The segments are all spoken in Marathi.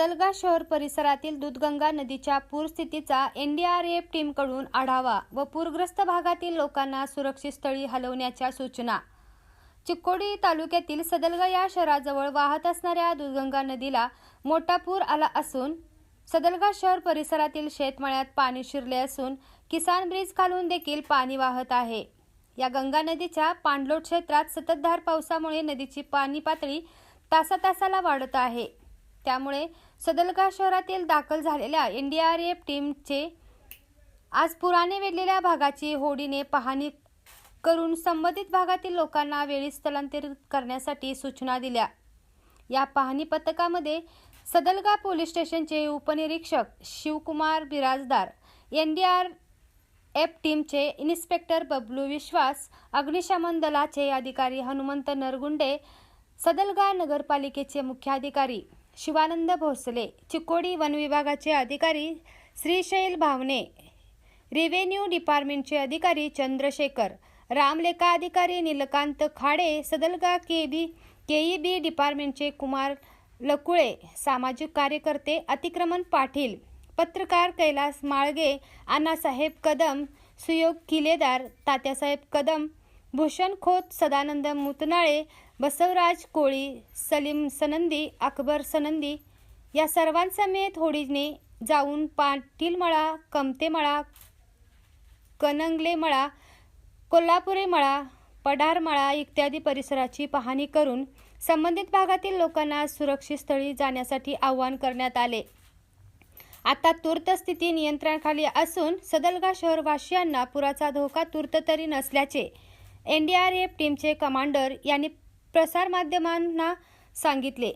सदलगा शहर परिसरातील दूधगंगा नदीच्या पूरस्थितीचा एनडीआरएफ टीमकडून आढावा व पूरग्रस्त भागातील लोकांना सुरक्षित स्थळी हलवण्याच्या सूचना. चिक्कोडी तालुक्यातील सदलगा या शहराजवळ वाहत असणाऱ्या दूधगंगा नदीला मोठा पूर आला असून सदलगा शहर परिसरातील शेतमळ्यात पाणी शिरले असून किसान ब्रिज खालून देखील पाणी वाहत आहे. या गंगा नदीच्या पाणलोट क्षेत्रात सततधार पावसामुळे नदीची पाणी पातळी तासातासाला वाढत आहे. त्यामुळे सदलगा शहरातील दाखल झालेल्या एनडीआरएफ टीमचे आज पुराने वेढलेल्या भागाची होडीने पाहणी करून संबंधित भागातील लोकांना वेळी स्थलांतरित करण्यासाठी सूचना दिल्या. या पाहणी पथकामध्ये सदलगा पोलीस स्टेशनचे उपनिरीक्षक Shivkumar Birajdar N D R F टीमचे इन्स्पेक्टर बबलू विश्वास अग्निशमन दलाचे अधिकारी हनुमंत नरगुंडे सदलगा नगरपालिकेचे मुख्याधिकारी शिवानंद भोसले चिकोडी वन विभागाचे अधिकारी श्रीशैल भावने रेव्हेन्यू डिपार्टमेंटचे अधिकारी चंद्रशेखर रामलेखा अधिकारी Neelkant Khade Sadalga K B K E KEB डिपार्टमेंटचे Kumar Lakule सामाजिक कार्यकर्ते अतिक्रमण पाटील पत्रकार कैलास माळगे अण्णासाहेब कदम सुयोग किलेदार तात्यासाहेब कदम भूषण खोत सदानंद मुतनाळे बसवराज कोळी सलीम सनंदी अकबर सनंदी या सर्वांसमेत होडीने जाऊन पाटीलमळा कमतेमळा कनंगले मळा कोल्हापुरे मळा इत्यादी परिसराची पाहणी करून संबंधित भागातील लोकांना सुरक्षित स्थळी जाण्यासाठी आवाहन करण्यात आले. आता तूर्त स्थिती नियंत्रणाखाली असून सदलगा शहरवासियांना पुराचा धोका तूर्त तरी नसल्याचे एन डी आर एफ टीमचे कमांडर यांनी प्रसारमाध्यमांना सांगितले.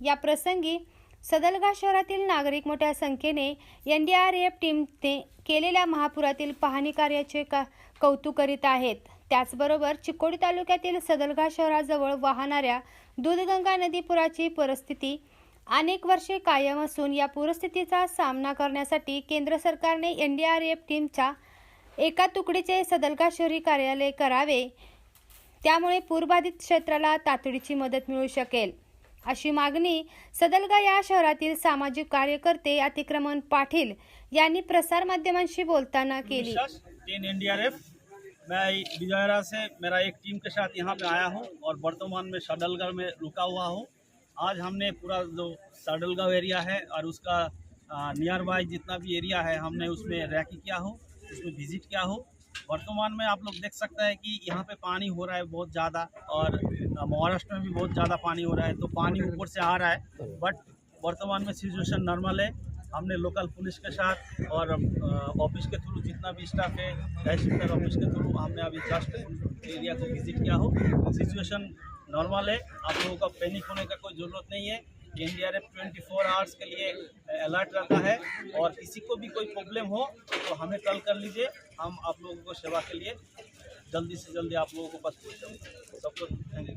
या प्रसंगी सदलगा शहरातील नागरिक मोठ्या संख्येने एन डी आर एफ टीमने केलेल्या महापुरातील पाहणी कार्याचे का कौतुक करीत आहेत. त्याचबरोबर चिकोडी तालुक्यातील सदलगा शहराजवळ वाहणाऱ्या दूधगंगा नदी पुराची परिस्थिती अनेक वर्षे कायम असून या पूरस्थितीचा सामना करण्यासाठी केंद्र सरकारने एन डी आर एफ टीमच्या एका तुकडीचे सदलगा शहरी कार्यालय करावे त्यामुळे पूरबाधित क्षेत्राला तातडीची मदत मिळू शकेल. अशी मागणी सदलगा या शहरातील सामाजिक कार्यकर्ते अतिक्रमण पाटील यांनी प्रसारमाध्यमांशी बोलताना केली. एनडीआरएफ मैं बिजयरा से मेरा एक टीम के साथ यहाँ पे आया हूँ और वर्तमान में साडलगढ़ में रुका हुआ हूँ। आज हमने पूरा जो साडलगांव एरिया है और उसका नियर बाय जितना भी एरिया है हमने उसमें रैकी किया हो। उसमें विज़िट किया हो। वर्तमान में आप लोग देख सकते हैं कि यहाँ पे पानी हो रहा है बहुत ज़्यादा और महाराष्ट्र में भी बहुत ज़्यादा पानी हो रहा है तो पानी ऊपर से आ रहा है। बट वर्तमान में सिचुएशन नॉर्मल है। हमने लोकल पुलिस के साथ और ऑफ़िस के थ्रू जितना भी स्टाफ है तहसीलदार ऑफ़िस के थ्रू हमने अभी जस्ट एरिया को विज़िट किया हो। सिचुएशन नॉर्मल है। आप लोगों का पैनिक होने का कोई ज़रूरत नहीं है। N D R F twenty four hours के लिए अलर्ट रखा है। और किसी को भी कोई प्रॉब्लम हो तो हमें कॉल कर लीजिए। हम आप लोगों को सेवा के लिए जल्दी से जल्दी आप लोगों को पहुँचाऊँगा सबको थैंक